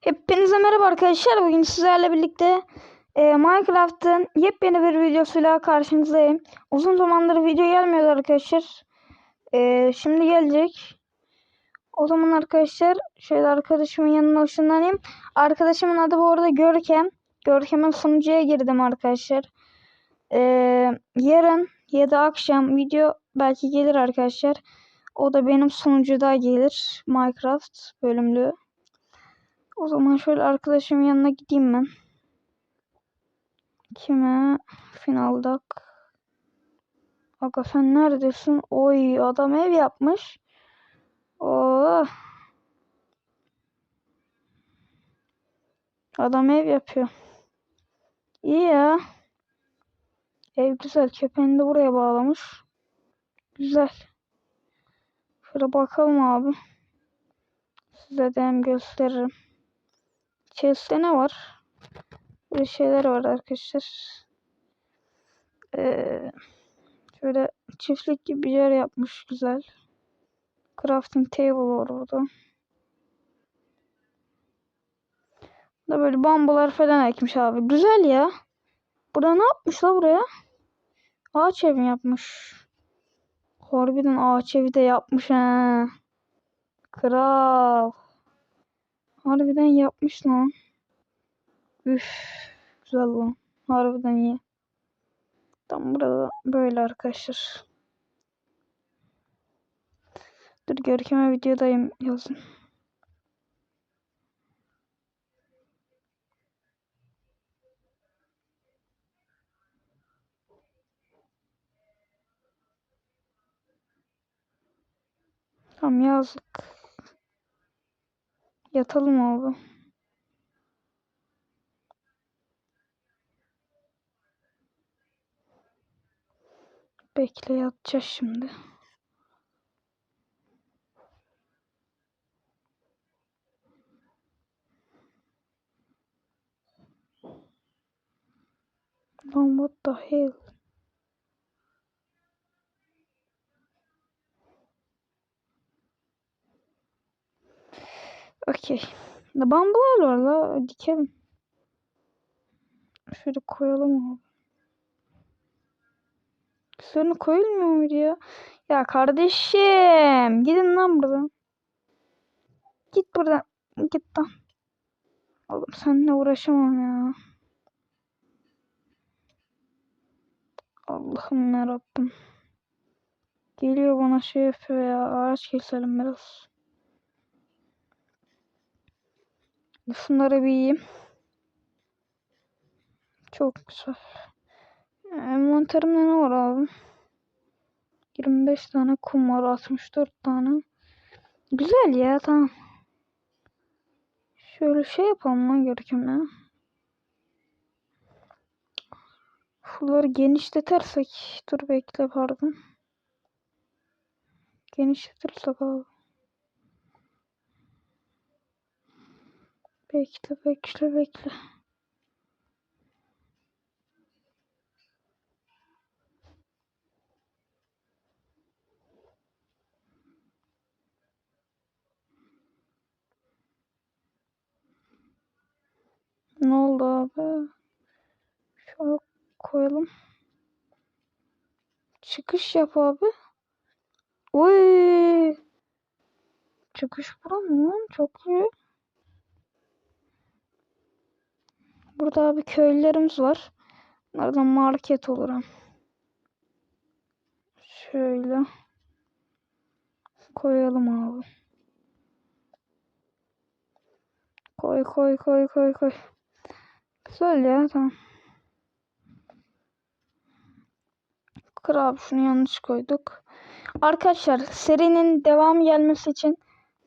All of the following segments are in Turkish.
Hepinize merhaba arkadaşlar. Bugün sizlerle birlikte e, Minecraft'ın yepyeni bir videosuyla karşınızdayım. Uzun zamandır video gelmiyordu arkadaşlar. E, şimdi gelecek. O zaman arkadaşlar şöyle arkadaşımın yanına ışınlanayım. Arkadaşımın adı bu arada Görkem. Görkem'in sunucuya girdim arkadaşlar. E, yarın ya da akşam video belki gelir arkadaşlar. O da benim sunucuda gelir. Minecraft bölümlü. O zaman şöyle arkadaşımın yanına gideyim ben. Kime? Finaldak. Aga sen neredesin? Oy adam ev yapmış. Oh. Adam ev yapıyor. İyi ya. Ev güzel. Köpeğini de buraya bağlamış. Güzel. Şöyle bakalım abi. Size de hem gösteririm. Chest'te ne var? Böyle şeyler var arkadaşlar. Ee, şöyle çiftlik gibi bir yer yapmış güzel. Crafting table var burada. Da böyle bambular falan ekmiş abi. Güzel ya. Burada ne yapmış la buraya? Ağaç evi yapmış. Harbiden ağaç evi de yapmış ha. Kral. Harbiden yapmış lan. Üf. Güzel lan. Harbiden iyi. Tam burada böyle arkadaşlar. Dur Görkem'e videodayım yazın. Tam yazdık. Yatalım abi. Bekle yatacağız şimdi. Lan what the hell? Okey. Bambular var la dikelim. Şöyle koyalım abi. Sonra koyulmuyor muydu ya? Ya kardeşim. Gidin lan buradan. Git buradan. Git lan. Oğlum seninle uğraşamam ya. Allah'ım yarabbim. Geliyor bana şey yapıyor ya. Ağaç keselim biraz. Şunları bir yiyeyim. Çok güzel. Envanterimde ne var abi? 25 tane kum var. 64 tane. Güzel ya tamam. Şöyle şey yapalım lan Görkem ya. Şunları genişletersek. Dur bekle pardon. Genişletirsek abi. Bekle bekle bekle. Ne oldu abi? Şöyle koyalım. Çıkış yap abi. Oy. Çıkış bura mı lan? Çok iyi. Burada abi köylülerimiz var. Bunlardan market olur hem. Şöyle. Koyalım abi. Koy koy koy koy koy. Güzel ya tamam. Kır abi şunu yanlış koyduk. Arkadaşlar serinin devam gelmesi için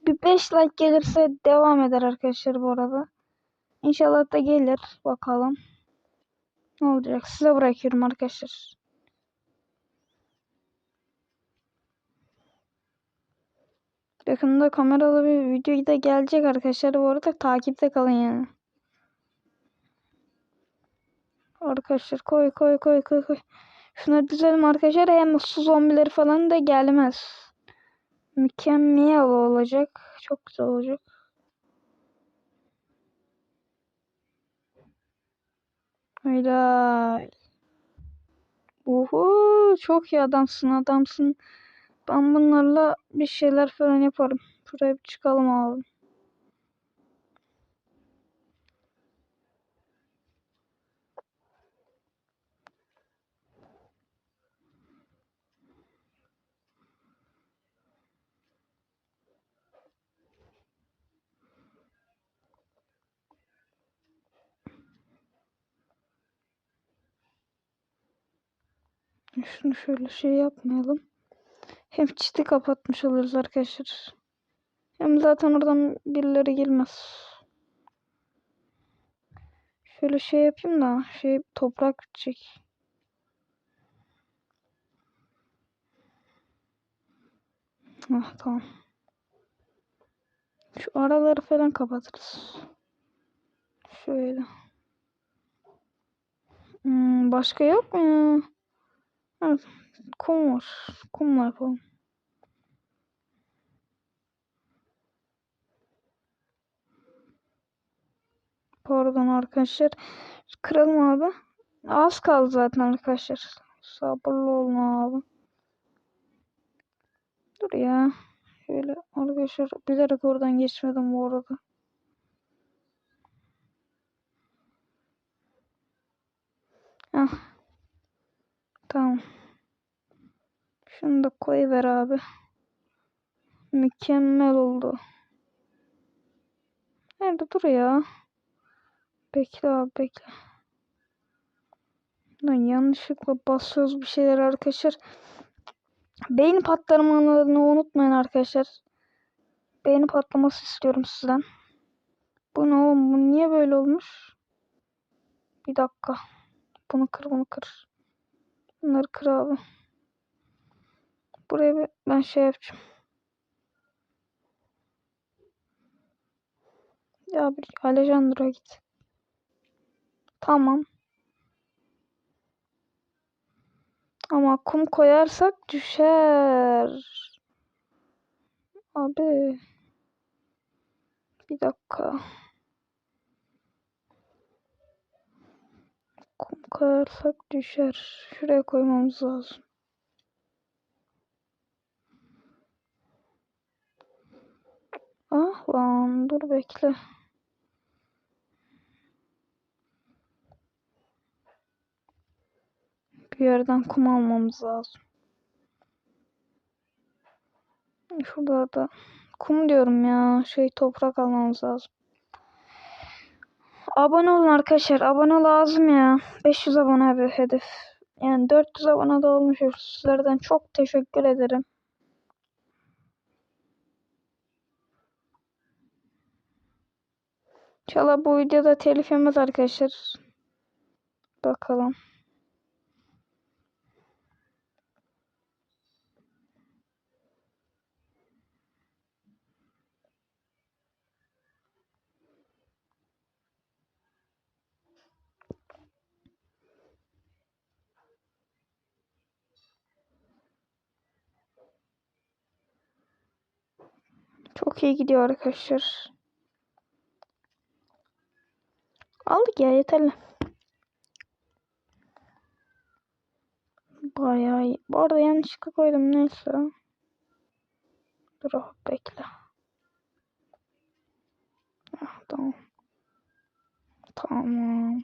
bir 5 like gelirse devam eder arkadaşlar bu arada. İnşallah da gelir. Bakalım. Ne olacak? Size bırakıyorum arkadaşlar. Yakında kameralı bir video da gelecek arkadaşlar. Bu arada takipte kalın yani. Arkadaşlar koy koy koy koy koy. Şunları dizelim arkadaşlar. Hem su zombileri falan da gelmez. Mükemmel olacak. Çok güzel olacak. Helal. Uhu, çok iyi adamsın adamsın. Ben bunlarla bir şeyler falan yaparım. Şuraya bir çıkalım abi. Şunu şöyle şey yapmayalım. Hem çiti kapatmış oluruz arkadaşlar. Hem zaten oradan birileri girmez. Şöyle şey yapayım da şey toprak bitecek. Ah tamam. Şu araları falan kapatırız. Şöyle. Hmm, başka yok mu ya? Evet, kum var. Kumla. Pardon arkadaşlar. Kıralım abi. Az kaldı zaten arkadaşlar. Sabırlı olun abi. Dur ya. Şöyle arkadaşlar bilerek oradan geçmedim bu arada. Ah. Tamam. Şunu da koyuver abi. Mükemmel oldu. Nerede dur ya? Bekle abi bekle. Lan yanlışlıkla basıyoruz bir şeyler arkadaşlar. Beyin patlamalarını unutmayın arkadaşlar. Beyin patlaması istiyorum sizden. Bu ne oğlum? Bu niye böyle olmuş? Bir dakika. Bunu kır bunu kır. Bunları kır abi. Buraya ben şey yapacağım. Ya bir Alejandro'ya git. Tamam. Ama kum koyarsak düşer. Abi. Bir dakika. Kum koyarsak düşer. Şuraya koymamız lazım. Ah lan dur bekle. Bir yerden kum almamız lazım. Şurada da kum diyorum ya. Şey toprak almamız lazım. Abone olun arkadaşlar. Abone lazım ya. 500 abone bir hedef. Yani 400 abone de olmuşuz. Sizlerden çok teşekkür ederim. İnşallah bu videoda telif yemez arkadaşlar. Bakalım. Çok iyi gidiyor arkadaşlar. Aldık ya yeterli. Bayağı iyi. Bu arada yanlışlıkla koydum neyse. Dur oh, bekle. Ah, tamam. Tamam.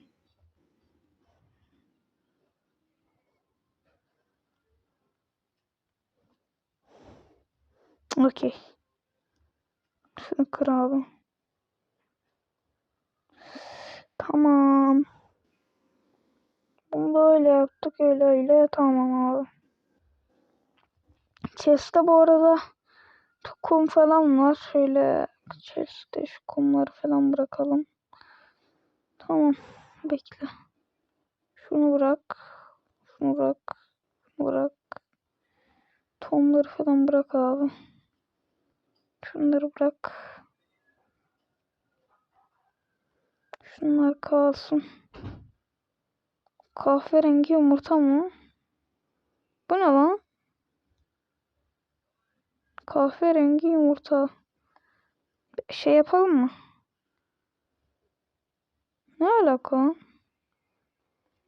Okey. Şunu kır abi. Tamam. Bunu böyle yaptık öyle öyle. Tamam abi. Chest'te bu arada kum falan var. Şöyle chest'te şu kumları falan bırakalım. Tamam. Bekle. Şunu bırak. Şunu bırak. Bırak. Tomları falan bırak abi. Şunları bırak. Şunlar kalsın. Kahverengi yumurta mı? Bu ne lan? Kahverengi yumurta. Şey yapalım mı? Ne alaka?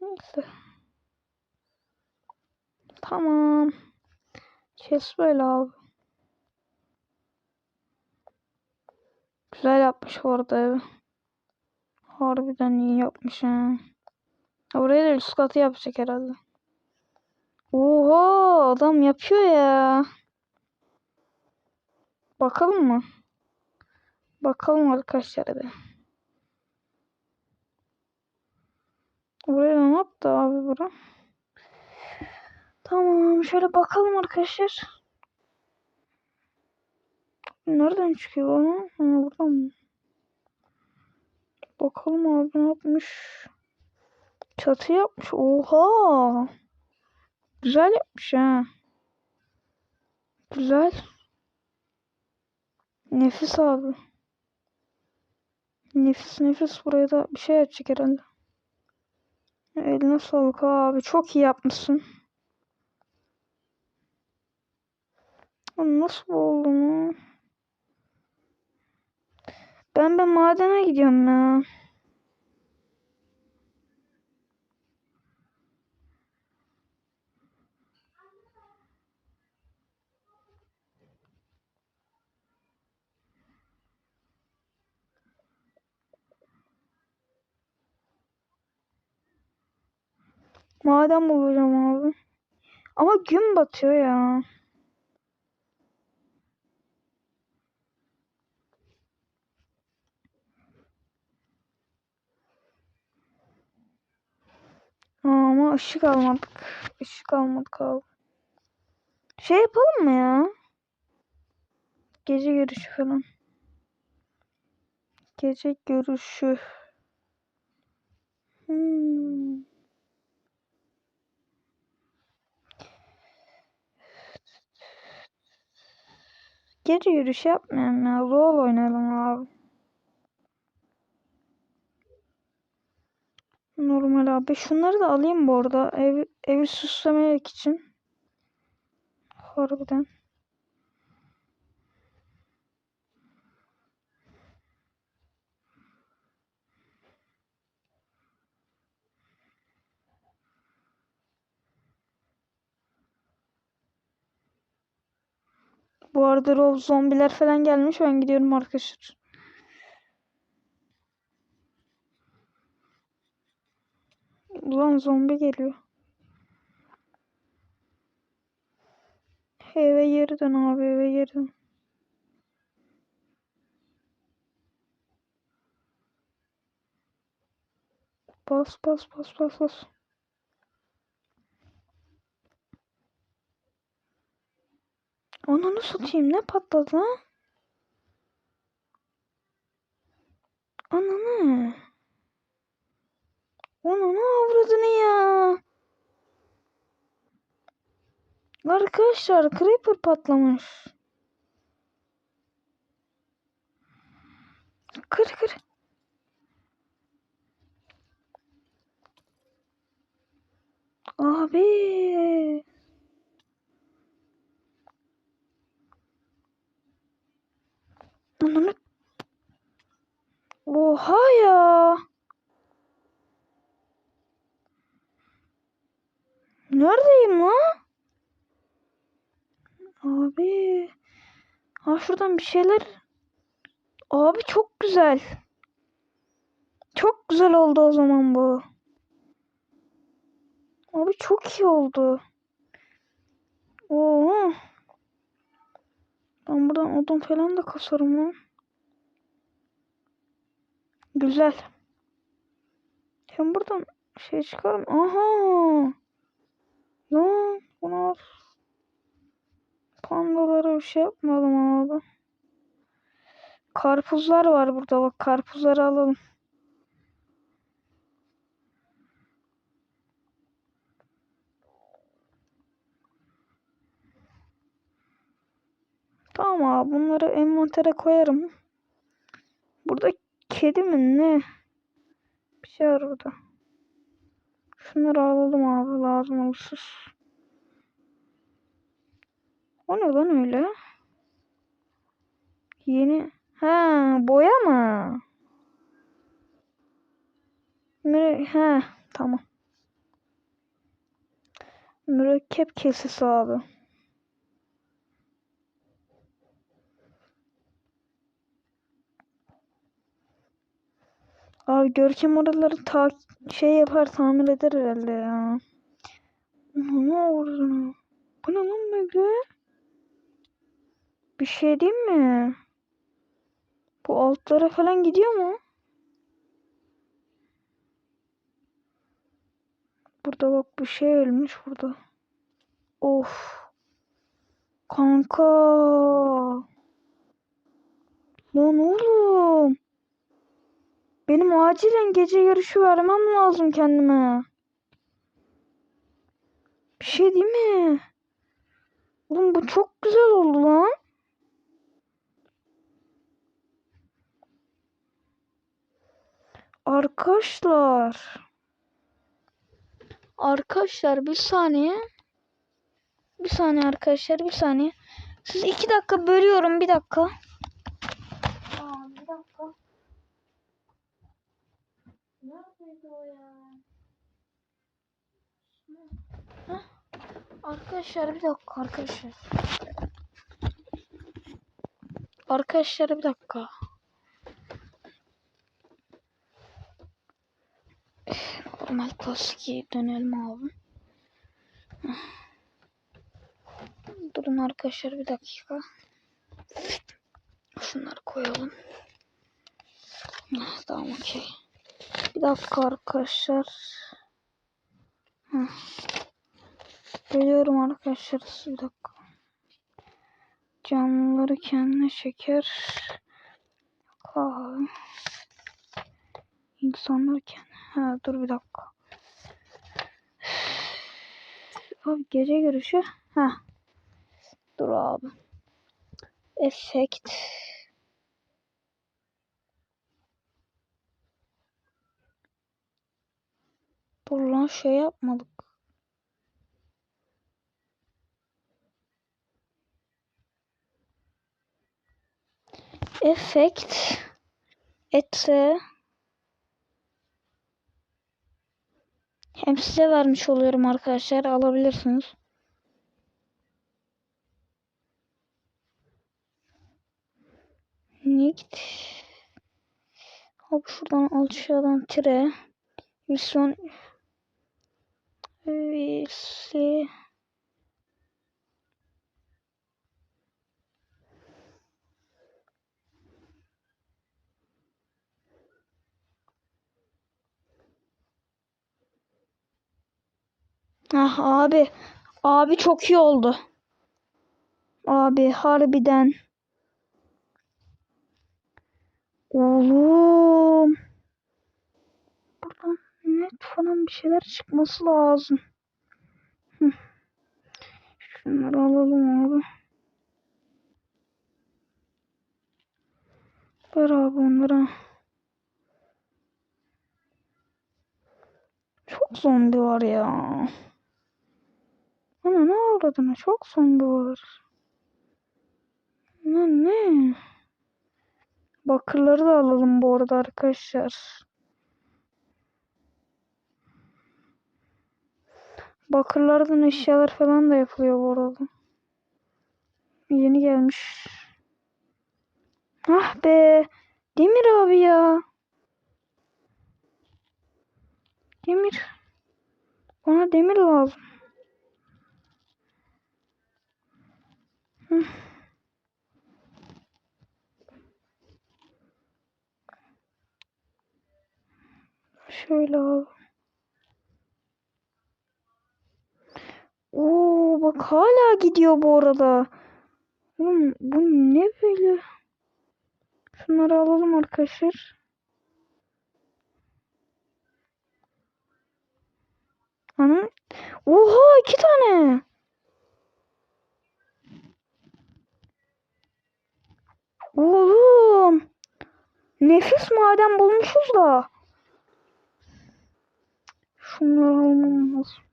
Neyse. Tamam. Kes böyle abi. Güzel yapmış orada. Harbiden iyi yapmış ha. Buraya da üst katı yapacak herhalde. Oha adam yapıyor ya. Bakalım mı? Bakalım arkadaşlar hadi. Buraya ne yaptı abi bura? Tamam şöyle bakalım arkadaşlar. Nereden çıkıyor bana? Ha, buradan mı? Bakalım abi ne yapmış? Çatı yapmış. Oha! Güzel yapmış ha. Güzel. Nefis abi. Nefis nefis. Buraya da bir şey açacak herhalde. Eline sağlık abi. Çok iyi yapmışsın. Nasıl oldu mu? Ben ben madene gidiyorum ya. Maden bulacağım abi. Ama gün batıyor ya. Ama ışık almadık. Işık almadık abi. Şey yapalım mı ya? Gece görüşü falan. Gece görüşü. Hmm. Gece yürüyüşü yapmayalım ya. LoL oynayalım abi. Normal abi. Şunları da alayım bu arada. Ev, evi süslemek için. Harbiden. Bu arada Rov zombiler falan gelmiş. Ben gidiyorum arkadaşlar. Ulan zombi geliyor. Eve geri dön abi eve geri dön. Bas bas bas bas bas. Ananı satayım ne patladı ha? Ananı. Ananı avradını ya. Arkadaşlar creeper patlamış. Kır kır. Abi. Ananı. Oha ya. Neredeyim lan? Abi. Ha şuradan bir şeyler. Abi çok güzel. Çok güzel oldu o zaman bu. Abi çok iyi oldu. Oo. Ben buradan odun falan da kasarım lan. Güzel. Hem buradan şey çıkarım. Aha. Lan bunu al. Pandalara bir şey yapmayalım abi. Karpuzlar var burada bak karpuzları alalım. Tamam abi bunları envantere koyarım. Burada kedi mi ne? Bir şey var burada. Şunları alalım abi lazım olsun. O ne lan öyle? Yeni. Ha boya mı? Müre ha tamam. Mürekkep kesesi abi. Abi Görkem oraları ta şey yapar tamir eder herhalde ya. Ne oldu? Bu ne lan böyle? Bir şey diyeyim mi? Bu altlara falan gidiyor mu? Burada bak bir şey ölmüş burada. Of. Kanka. Lan oğlum. Benim acilen gece yarışı vermem lazım kendime. Bir şey değil mi? Oğlum bu çok güzel oldu lan. Arkadaşlar. Arkadaşlar bir saniye. Bir saniye arkadaşlar bir saniye. Siz iki dakika bölüyorum bir dakika. Aa, bir dakika. Neredeydi o ya? Heh. Arkadaşlar bir dakika arkadaşlar. Arkadaşlar bir dakika. Normal paskiye dönelim abi. Durun arkadaşlar bir dakika. Şunları koyalım. Heh, Tamam okey. Bir dakika arkadaşlar. Heh. Geliyorum arkadaşlar. Bir dakika. Canlıları kendine çeker. Kahve. İnsanlar kendine. Ha dur bir dakika. Abi gece görüşü. Ha. Dur abi. Efekt. Dur şey yapmadık. Efekt. Etse. Hem size vermiş oluyorum arkadaşlar. Alabilirsiniz. Nikt. Hop şuradan aşağıdan tire. Wilson. Visi. Ah abi. Abi çok iyi oldu. Abi harbiden. Oğlum. Buradan net falan bir şeyler çıkması lazım. Şunları alalım abi. Ver abi onlara. Çok zombi var ya. Ana ne avradına çok zombi var. Lan ne? Bakırları da alalım bu arada arkadaşlar. Bakırlardan eşyalar falan da yapılıyor bu arada. Yeni gelmiş. Ah be. Demir abi ya. Demir. Bana demir lazım. Şöyle abi. Oo bak hala gidiyor bu arada. Oğlum bu ne böyle? Şunları alalım arkadaşlar. Ana. Oha iki tane. Oğlum. Nefis maden bulmuşuz da. Şunları almam lazım.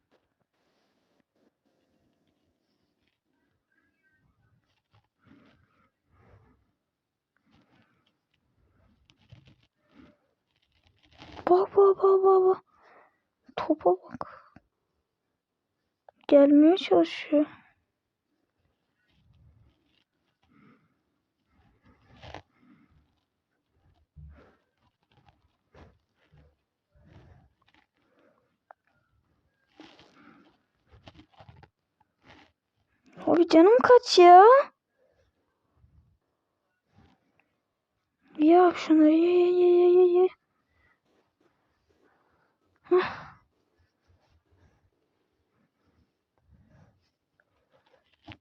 Bak bak bak bak bak. Topa bak. Gelmeye çalışıyor. Abi canım kaç ya? Ya şunları ye ye ye. Hah.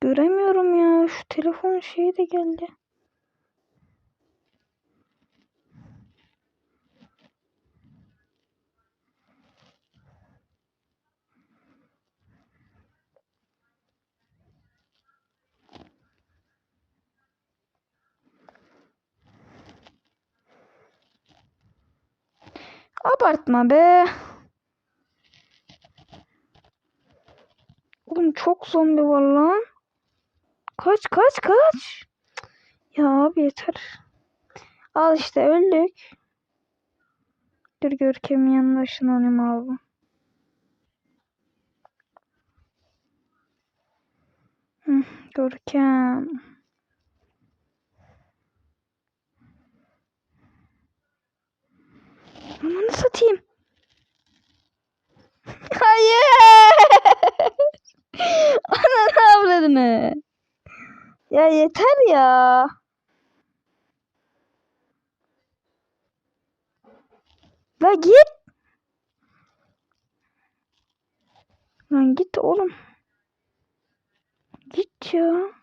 Göremiyorum ya. Şu şeyi de geldi. Abartma be. Oğlum çok zombi var lan. Kaç kaç kaç. Ya abi yeter. Al işte öldük. Dur Görkem'in yanına ışınlanayım abi. Hı, Görkem. Amanı satayım. Hayır. Ananı avradını. Ya yeter ya. La git. Lan git oğlum. Git ya.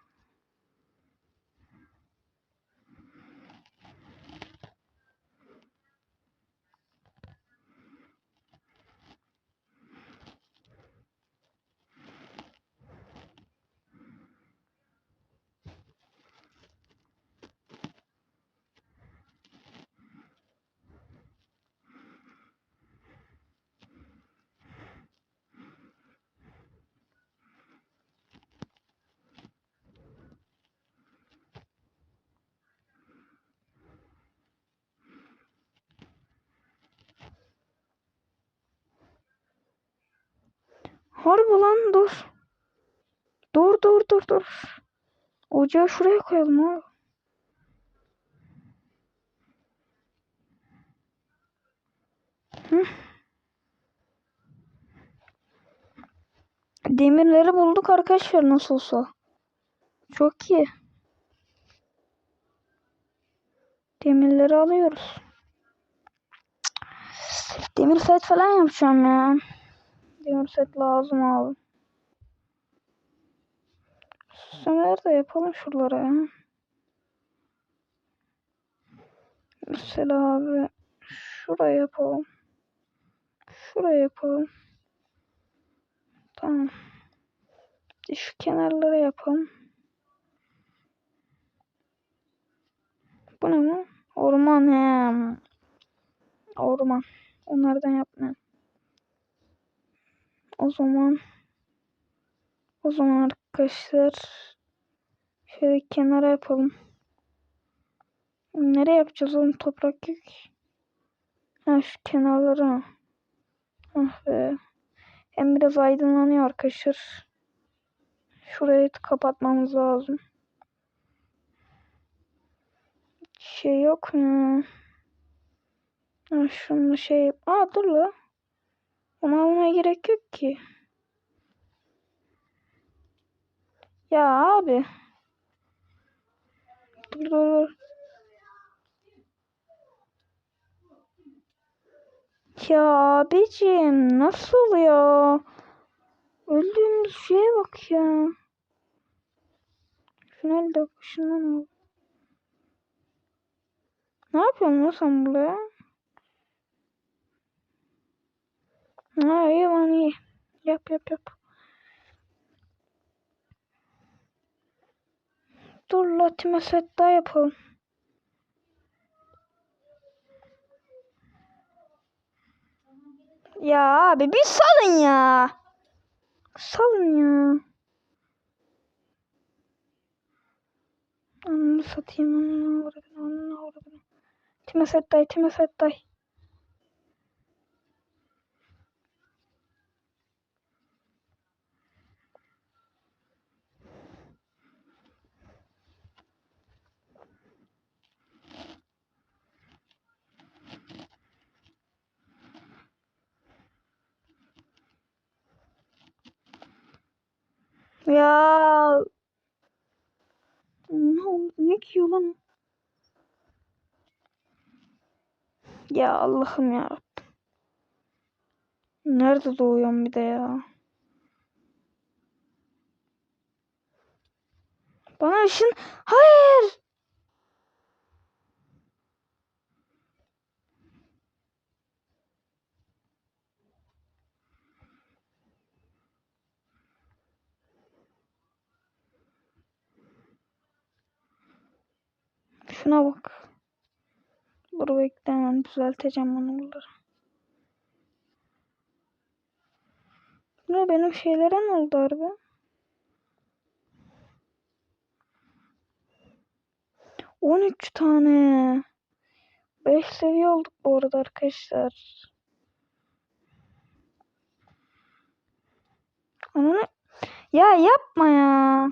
Harbi lan dur. Dur dur dur dur. Ocağı şuraya koyalım abi. Demirleri bulduk arkadaşlar nasıl olsa. Çok iyi. Demirleri alıyoruz. Demir set falan yapacağım ya. Demir set lazım abi. Süslemeleri de yapalım şuralara ya. Mesela abi şuraya yapalım. Şuraya yapalım. Tamam. Şu kenarlara yapalım. Bu ne mi? Orman he. Orman. Onlardan yapmayalım. O zaman o zaman arkadaşlar şöyle kenara yapalım. Nereye yapacağız oğlum toprak yok. Ha şu kenarlara. Ah be. Hem biraz aydınlanıyor arkadaşlar. Şurayı kapatmamız lazım. Şey yok mu? Ha şunu şey... Aa dur la. Onu almaya gerek yok ki. Ya abi. Dur dur dur. Ya abicim nasıl ya? Öldüğümüz şeye bak ya. Şunu elde şundan al. Ne yapıyorsun lan sen buraya? Ha iyi iyi. Yap yap yap. Dur Latime set daha yapalım. Ya abi bir salın ya. Salın ya. Anını satayım. Anını avradını. Anını avradını. Time set day. Time set day. Ya ne oldu? Ne giyiyor lan? Ya Allah'ım ya. Nerede doğuyorum bir de ya? Bana ışın... Hayır! Şuna bak. Dur bekle hemen düzelteceğim onları. Ne benim şeylere ne oldu harbi? On üç tane. Beş seviye olduk bu arada arkadaşlar. Ananı... Ya yapma ya.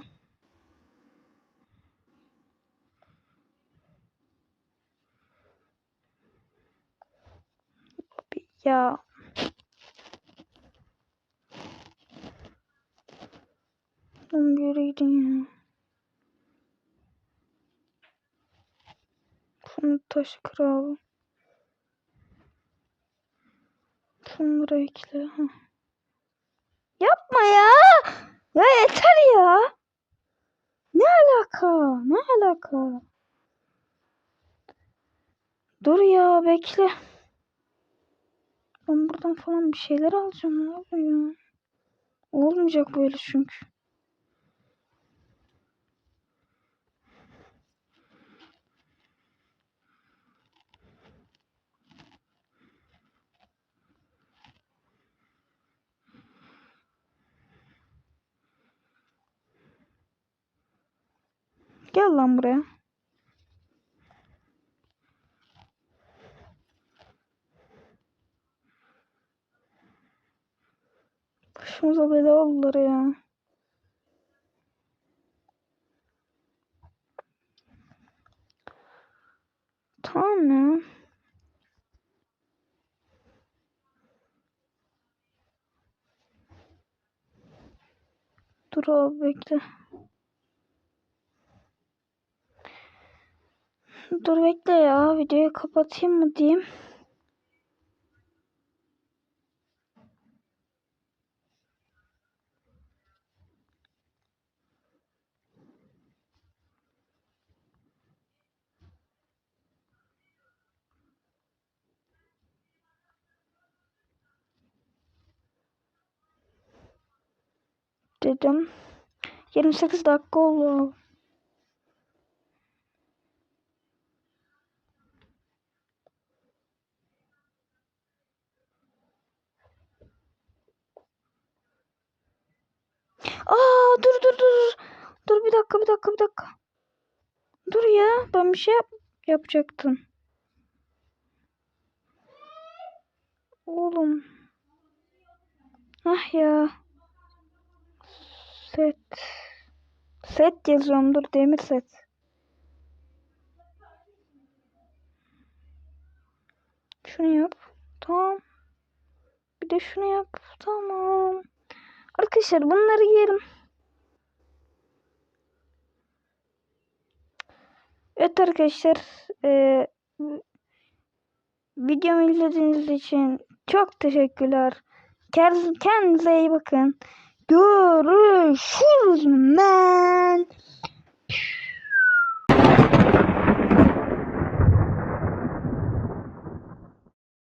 Ya. Lan bir yere gidin ya. Şunu taşı kır abi. Şunları. Yapma ya. Ya yeter ya. Ne alaka? Ne alaka? Dur ya bekle. Ben buradan falan bir şeyler alacağım. Ne oluyor? Olmayacak böyle çünkü. Gel lan buraya. Başımıza bela oldular ya. Tamam ya. Dur abi bekle. Dur bekle ya. Videoyu kapatayım mı diyeyim. Dedim. 28 dakika oldu. Aa dur dur dur. Dur bir dakika bir dakika bir dakika. Dur ya ben bir şey yap yapacaktım. Oğlum. Ah ya. Set. Set yazıyorum dur demir set. Şunu yap. Tamam. Bir de şunu yap. Tamam. Arkadaşlar bunları yiyelim. Evet arkadaşlar. eee, videomu izlediğiniz için çok teşekkürler. Kendinize iyi bakın görüşürüz men.